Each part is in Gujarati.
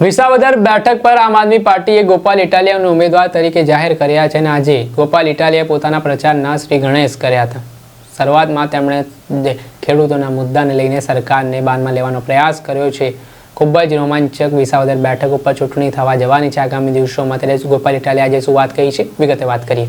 વિસાવદર બેઠક પર આમ આદમી પાર્ટીએ ગોપાલ ઇટાલિયાને ઉમેદવાર તરીકે જાહેર કર્યા છે અને આજે ગોપાલ ઇટાલિયાએ પોતાના પ્રચારના શ્રી ગણેશ કર્યા હતા. શરૂઆતમાં તેમણે ખેડૂતોના મુદ્દાને લઈને સરકારને બાનમાં લેવાનો પ્રયાસ કર્યો છે. ખૂબ જ રોમાંચક વિસાવદર બેઠક ઉપર ચૂંટણી થવા જવાની છે આગામી દિવસોમાં. ત્યારે ગોપાલ ઇટાલિયા આજે શું વાત કહી છે? વિગતે વાત કરીએ.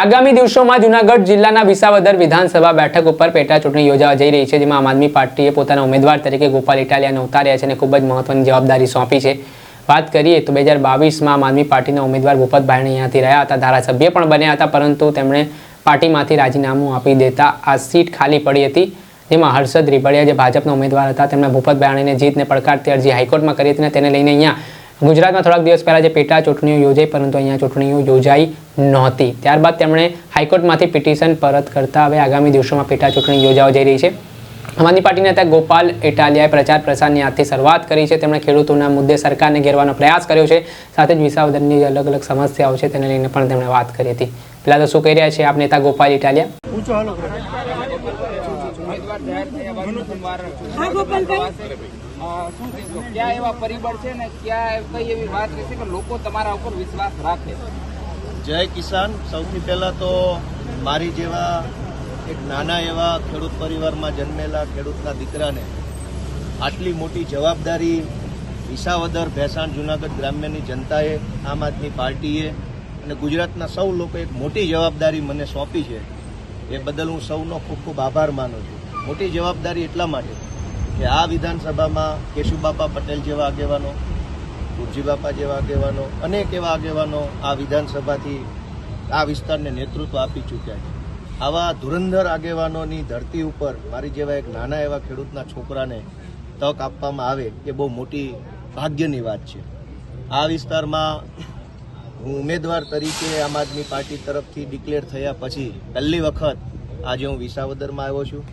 આગામી દિવસોમાં જૂનાગઢ જિલ્લાના વિસાવદર વિધાનસભા બેઠક ઉપર પેટા ચૂંટણી યોજાવા જઈ રહી છે, જેમાં આમ આદમી પાર્ટીએ પોતાના ઉમેદવાર તરીકે ગોપાલ ઇટાલિયાને ઉતાર્યા છે અને ખૂબ જ મહત્વની જવાબદારી સોંપી છે. વાત કરીએ તો બે હજાર બાવીસમાં આમ આદમી પાર્ટીના ઉમેદવાર ભૂપતભાઈ અહીંયાથી રહ્યા હતા. ધારાસભ્ય પણ બન્યા હતા, પરંતુ તેમણે પાર્ટીમાંથી રાજીનામું આપી દેતા આ સીટ ખાલી પડી હતી. જેમાં હર્ષદ રીબડિયા જે ભાજપના ઉમેદવાર હતા, તેમણે ભૂપત બાણીને જીતને પડકારતી અરજી હાઈકોર્ટમાં કરી હતી અને તેને લઈને અહીંયા ગુજરાતમાં થોડાક દિવસ પહેલાં જે પેટા ચૂંટણીઓ યોજાઈ પરંતુ અહીંયા ચૂંટણીઓ યોજાઈ નહોતી. ત્યારબાદ તેમણે હાઈકોર્ટમાંથી પિટિશન પરત કરતા હવે આગામી દિવસોમાં પેટા ચૂંટણી યોજાવા જઈ રહી છે. આમ આદમી પાર્ટી નેતા ગોપાલ ઇટાલિયાએ પ્રચાર પ્રસારની આજથી શરૂઆત કરી છે. તેમણે ખેડૂતોના મુદ્દે સરકારને ઘેરવાનો પ્રયાસ કર્યો છે. સાથે જ વિસાવદનની અલગ અલગ સમસ્યાઓ છે તેને લઈને પણ તેમણે વાત કરી હતી. પેલા તો શું કહી રહ્યા છે આપ નેતા ગોપાલ ઇટાલિયા? શું કહેશો ક્યાં એવા પરિબળ છે ને ક્યાં કઈ એવી વાત રહેશે કે લોકો તમારા ઉપર વિશ્વાસ રાખે? જય કિસાન. સૌથી પહેલા તો મારી જેવા એક નાના એવા ખેડૂત પરિવારમાં જન્મેલા ખેડૂતના દીકરાને આટલી મોટી જવાબદારી વિસાવદર ભેસાણ જુનાગઢ ગ્રામ્યની જનતાએ, આમ આદમી પાર્ટીએ અને ગુજરાતના સૌ લોકો એક મોટી જવાબદારી મને સોંપી છે. એ બદલ હું સૌનો ખૂબ ખૂબ આભાર માનું છું. મોટી જવાબદારી એટલા માટે કે આ વિધાનસભામાં કેશુબાપા પટેલ જેવા આગેવાનો ગુરજીબાપા જેવા આગેવાનો, અનેક એવા આગેવાનો આ વિધાનસભાથી આ વિસ્તારને નેતૃત્વ આપી ચૂક્યા છે. આવા ધુરંધર આગેવાનોની ધરતી ઉપર મારી જેવા એક નાના એવા ખેડૂતના છોકરાને તક આપવામાં આવે એ બહુ મોટી ભાગ્યની વાત છે. આ વિસ્તારમાં હું ઉમેદવાર તરીકે આમ આદમી પાર્ટી તરફથી ડિક્લેર થયા પછી પહેલી વખત આજે હું વિસાવદરમાં આવ્યો છું.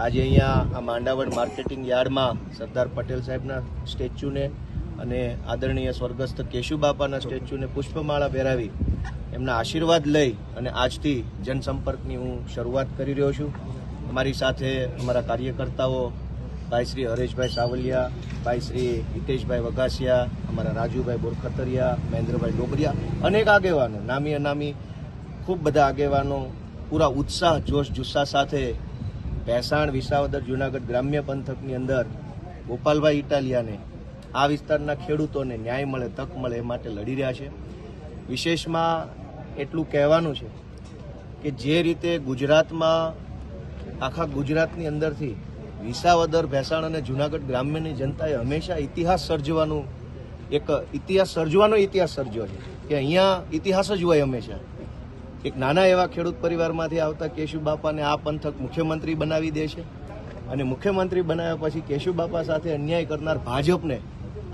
આજે અહીંયા આ માંડાવડ માર્કેટિંગ યાર્ડમાં સરદાર પટેલ સાહેબના સ્ટેચ્યુને અને આદરણીય સ્વર્ગસ્થ કેશુબાપાના સ્ટેચ્યુને પુષ્પમાળા પહેરાવી એમના આશીર્વાદ લઈ અને આજથી જનસંપર્કની હું શરૂઆત કરી રહ્યો છું. અમારી સાથે અમારા કાર્યકર્તાઓ, ભાઈ શ્રી હરેશભાઈ સાવલિયા, ભાઈ શ્રી હિતેશભાઈ વઘાસિયા, અમારા રાજુભાઈ બોરખતરિયા, મહેન્દ્રભાઈ ડોબરિયા, અનેક આગેવાનો, નામી અનામી, ખૂબ બધા આગેવાનો, પૂરા ઉત્સાહ, જોશ, જુસ્સા સાથે ભેસાણ, વિસાવદર, જુનાગઢ ગ્રામ્ય પંથકની અંદર ગોપાલભાઈ ઇટાલિયાને આ વિસ્તારના ખેડૂતોને ન્યાય મળે, તક મળે એ માટે લડી રહ્યા છે. વિશેષમાં એટલું કહેવાનું છે કે જે રીતે ગુજરાતમાં, આખા ગુજરાતની અંદરથી વિસાવદર, ભેસાણ અને જુનાગઢ ગ્રામ્યની જનતાએ હંમેશા ઇતિહાસ સર્જવાનું, એક ઇતિહાસ સર્જવાનો ઇતિહાસ સર્જ્યો છે કે અહીંયા ઇતિહાસ જ હોય હંમેશા. એક નાના એવા ખેડૂત પરિવારમાંથી આવતા કેશુ બાપાને આ પંથક મુખ્યમંત્રી બનાવી દે છે. અને મુખ્યમંત્રી બનાવ્યા પછી કેશુ બાપા સાથે અન્યાય કરનાર ભાજપને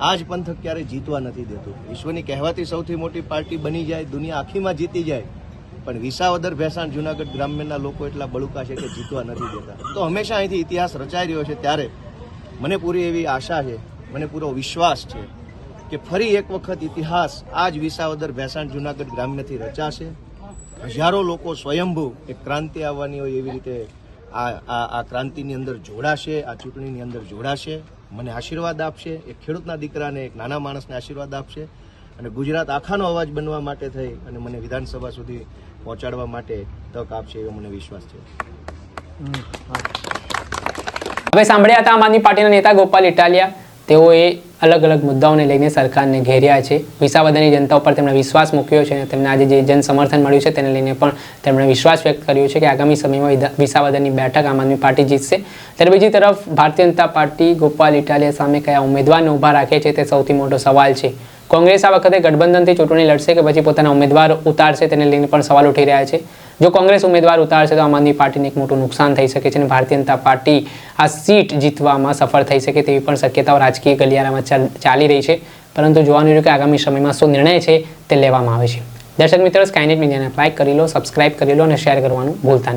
આ જ પંથક ક્યારેય જીતવા નથી દેતું. વિશ્વની કહેવાતી સૌથી મોટી પાર્ટી બની જાય, દુનિયા આખીમાં જીતી જાય. પણ વિસાવદર, ભેસાણ, જુનાગઢ ગ્રામ્યના લોકો એટલા બળુકા છે કે જીતવા નથી દેતા. તો હંમેશા અહીંથી ઇતિહાસ રચાઈ રહ્યો છે ત્યારે મને પૂરી એવી આશા છે, મને પૂરો વિશ્વાસ છે કે ફરી એક વખત ઇતિહાસ આ જ વિસાવદર, ભેસાણ, જુનાગઢ ગ્રામ્યથી રચાશે. હજારો લોકો સ્વયંભૂ એક ક્રાંતિ આવવાની હોય એવી રીતે આ આ ક્રાંતિની અંદર જોડાશે, આ ચૂંટણીની અંદર જોડાશે, મને આશીર્વાદ આપશે, એક ખેડૂતના દીકરાને, એક નાના માણસને આશીર્વાદ આપશે અને ગુજરાત આખાનો અવાજ બનવા માટે થઈ અને મને વિધાનસભા સુધી પહોંચાડવા માટે તક આપશે એવો મને વિશ્વાસ છે. હવે સાંભળ્યા હતા આમ આદમી પાર્ટીના નેતા ગોપાલ ઇટાલિયા. તેઓએ અલગ અલગ મુદ્દાઓને લઈને સરકારને ઘેર્યા છે. વિસાવદરની જનતા ઉપર તેમણે વિશ્વાસ મૂક્યો છે અને તેમને આજે જે જન સમર્થન મળ્યું છે તેને લઈને પણ તેમણે વિશ્વાસ વ્યક્ત કર્યો છે કે આગામી સમયમાં વિસાવદરની બેઠક આમ આદમી પાર્ટી જીતશે. ત્યારે બીજી તરફ ભારતીય જનતા પાર્ટી ગોપાલ ઇટાલિયા સામે કયા ઉમેદવારને ઊભા રાખે છે તે સૌથી મોટો સવાલ છે. કોંગ્રેસ આ વખતે ગઠબંધનથી ચૂંટણી લડશે કે પછી પોતાના ઉમેદવાર ઉતારશે તેને લઈને પણ સવાલ ઉઠી રહ્યા છે. જો કોંગ્રેસ ઉમેદવાર ઉતારશે તો આમ આદમી પાર્ટીને એક મોટું નુકસાન થઈ શકે છે અને ભારતીય જનતા પાર્ટી આ સીટ જીતવામાં સફળ થઈ શકે તેવી પણ શક્યતાઓ રાજકીય ગલિયારામાં ચાલ- રહી છે. પરંતુ જોવાનું રહ્યું કે આગામી સમયમાં શું નિર્ણય છે તે લેવામાં આવે છે. દર્શક મિત્રો સ્કાયનેટ મીડિયાને લાઇક કરી લો સબસ્ક્રાઇબ કરી લો અને શેર કરવાનું ભૂલતા નહીં.